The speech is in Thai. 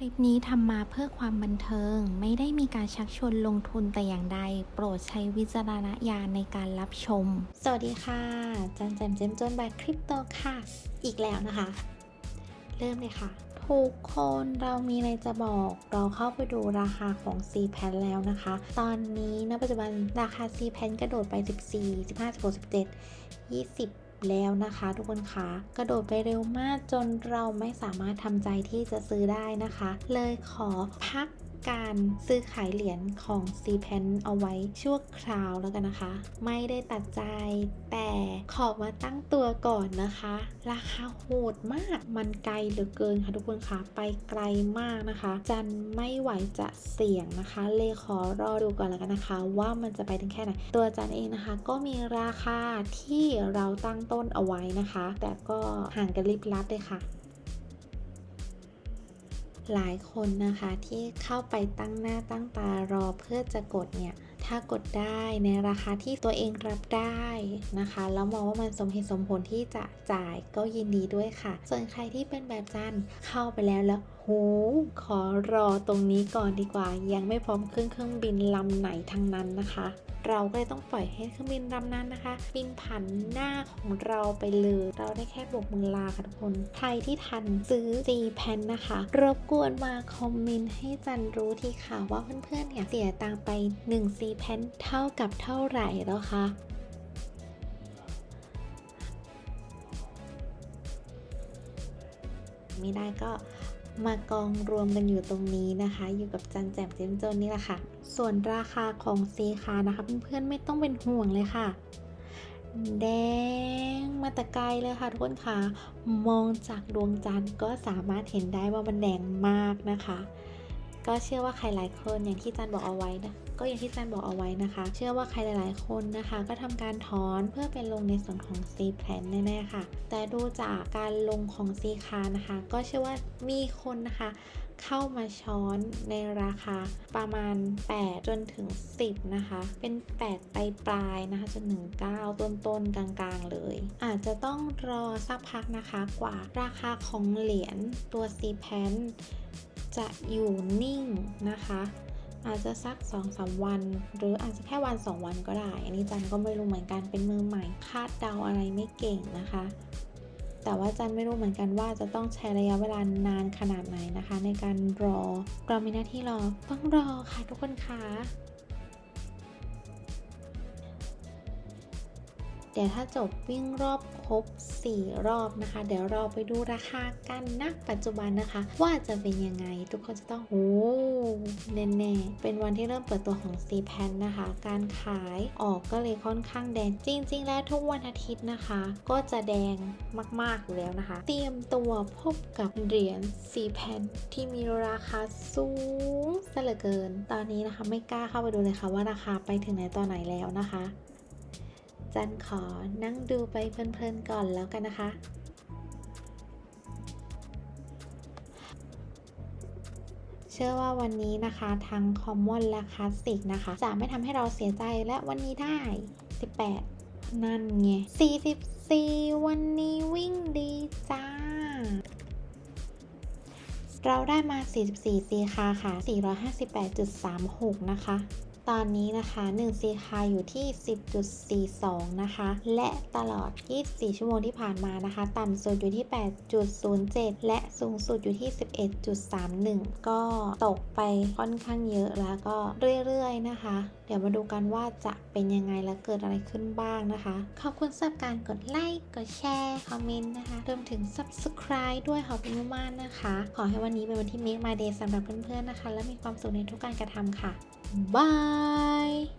คลิปนี้ทำมาเพื่อความบันเทิง ไม่ได้มีการชักชวนลงทุนแต่อย่างใด โปรดใช้วิจารณญาณในการรับชม สวัสดีค่ะ จันแจมเจมจนบายคริปโตค่ะ อีกแล้วนะคะ เริ่มเลยค่ะ ทุกคนเรามีอะไรจะบอก เราเข้าไปดูราคาของ c p a n แล้วนะคะ ตอนนี้ณปัจจุบันราคา c p a n กระโดดไป 14 15 16 17 20 แล้วนะคะทุกคนคะกระโดดไปเร็วมากจนเราไม่สามารถทำใจที่จะซื้อได้นะคะ เลยขอพัก การซื้อขายเหรียญของ c p a n เอาไว้ชั่วคราวแล้วกันนะคะ ไม่ได้ตัดใจ แต่ขอมาตั้งตัวก่อนนะคะ ราคาโหดมากมันไกลเหลือเกินค่ะทุกคนคะไปไกลมากนะคะ จันไม่ไหวจะเสี่ยงนะคะ เลยขอรอดูก่อนแล้วกันนะคะ ว่ามันจะไปถึงแค่ไหน ตัวจันเองนะคะ ก็มีราคาที่เราตั้งต้นเอาไว้นะคะ แต่ก็ห่างกันลิบลับเลยค่ะ หลายคนนะคะที่เข้าไปตั้งหน้าตั้งตารอเพื่อจะกดเนี่ย ถ้ากดได้ในราคาที่ตัวเองรับได้นะคะ แล้วมองว่ามันสมเหตุสมผลที่จะจ่ายก็ยินดีด้วยค่ะ ส่วนใครที่เป็นแบบจันเข้าไปแล้วแล้วโหขอรอตรงนี้ก่อนดีกว่า ยังไม่พร้อมขึ้นเครื่องบินลำไหนทั้งนั้นนะคะ เราก็เลยต้องปล่อยให้เครื่องบินลำนั้นนะคะ บินผ่านหน้าของเราไปเลย เราได้แค่โบกมือลาค่ะทุกคน ใครที่ทันซื้อ C แพนนะคะ รบกวนมาคอมเมนต์ให้จันรู้ทีค่ะว่าเพื่อนๆเนี่ยเสียตังไป1 C แพนเท่ากับเท่าไหร่แล้วคะไม่ได้ก็ มากองรวมกันอยู่ตรงนี้นะคะ อยู่กับจันแจมเจมจนนี่แหละค่ะ ส่วนราคาของซีคานะคะเพื่อนๆไม่ต้องเป็นห่วงเลยค่ะ แดงมาแต่ไกลเลยค่ะทุกคนค่ะมองจากดวงจันทร์ก็สามารถเห็นได้ว่ามันแดงมากนะคะ ก็เชื่อว่าใครหลายคนอย่างที่จันบอกเอาไว้นะ ก็อย่างที่จันบอกเอาไว้นะคะ เชื่อว่าใครหลาย ๆ คนนะคะ ก็ทำการถอนเพื่อเป็นลงในส่วนของ C plan แน่ๆค่ะ แต่ดูจากการลงของ C คานะคะ ก็เชื่อว่ามีคนนะคะเข้ามาช้อนในราคาประมาณ 8 จนถึง 10 นะคะ เป็น 8 ปลายปลายๆนะคะ จนถึง 9 ต้นต้นๆกลางๆ เลย อาจจะต้องรอสักพักนะคะกว่าราคาของเหรียญตัว C pan จะอยู่นิ่งนะคะ อาจจะสัก2-3วัน หรืออาจจะแค่วัน 2 วันก็ได้ อันนี้จันก็ไม่รู้เหมือนกันเป็นมือใหม่คาดเดาอะไรไม่เก่งนะคะ แต่ว่าจันไม่รู้เหมือนกันว่าจะต้องใช้ระยะเวลานานขนาดไหนนะคะ ในการรอเรามีหน้าที่รอต้องรอค่ะทุกคนคะ เดี๋ยวถ้าจบวิ่งรอบครบ 4 รอบนะคะ เดี๋ยวเราไปดูราคากันนะปัจจุบันนะคะ ว่าจะเป็นยังไง ทุกคนจะต้องโอ้แน่ๆเป็นวันที่เริ่มเปิดตัวของ C p a n นะคะ การขายออกก็เลยค่อนข้างแดงจริง ๆ แล้วทุกวันอาทิตย์นะคะ ก็จะแดงมากๆอยู่แล้วนะคะ เตรียมตัวพบกับเหรียญ C p a n ที่มีราคาสูงซะเหลือเกิน ตอนนี้นะคะไม่กล้าเข้าไปดูเลยค่ะว่าราคาไปถึงไหนตอนไหนแล้วนะคะ จันขอนั่งดูไปเพลินๆก่อนแล้วกันนะคะ เชื่อว่าวันนี้นะคะทั้งคอมมอนและคลาสสิกนะคะ จะไม่ทำให้เราเสียใจและวันนี้ได้ 18 นั่นไง 44 วันนี้วิ่งดีจ้า เราได้มา 44ซีคาค่ะ 458.36 นะคะ ตอนนี้นะคะ1ซีคาอยู่ที่ 10.42 นะคะ และตลอด 24 ชั่วโมงที่ผ่านมานะคะ ต่ำสุดอยู่ที่ 8.07 และสูงสุดอยู่ที่ 11.31 ก็ตกไปค่อนข้างเยอะแล้วก็เรื่อยๆนะคะ เดี๋ยวมาดูกันว่าจะเป็นยังไงและเกิดอะไรขึ้นบ้างนะคะ ขอบคุณสำหรับการกดไลค์ กดแชร์ คอมเมนต์นะคะ รวมถึง subscribe ด้วยขอบคุณมากนะคะ ขอให้วันนี้เป็นวันที่ make my day สำหรับเพื่อนๆนะคะ และมีความสุขในทุกการกระทำค่ะ บาย Bye.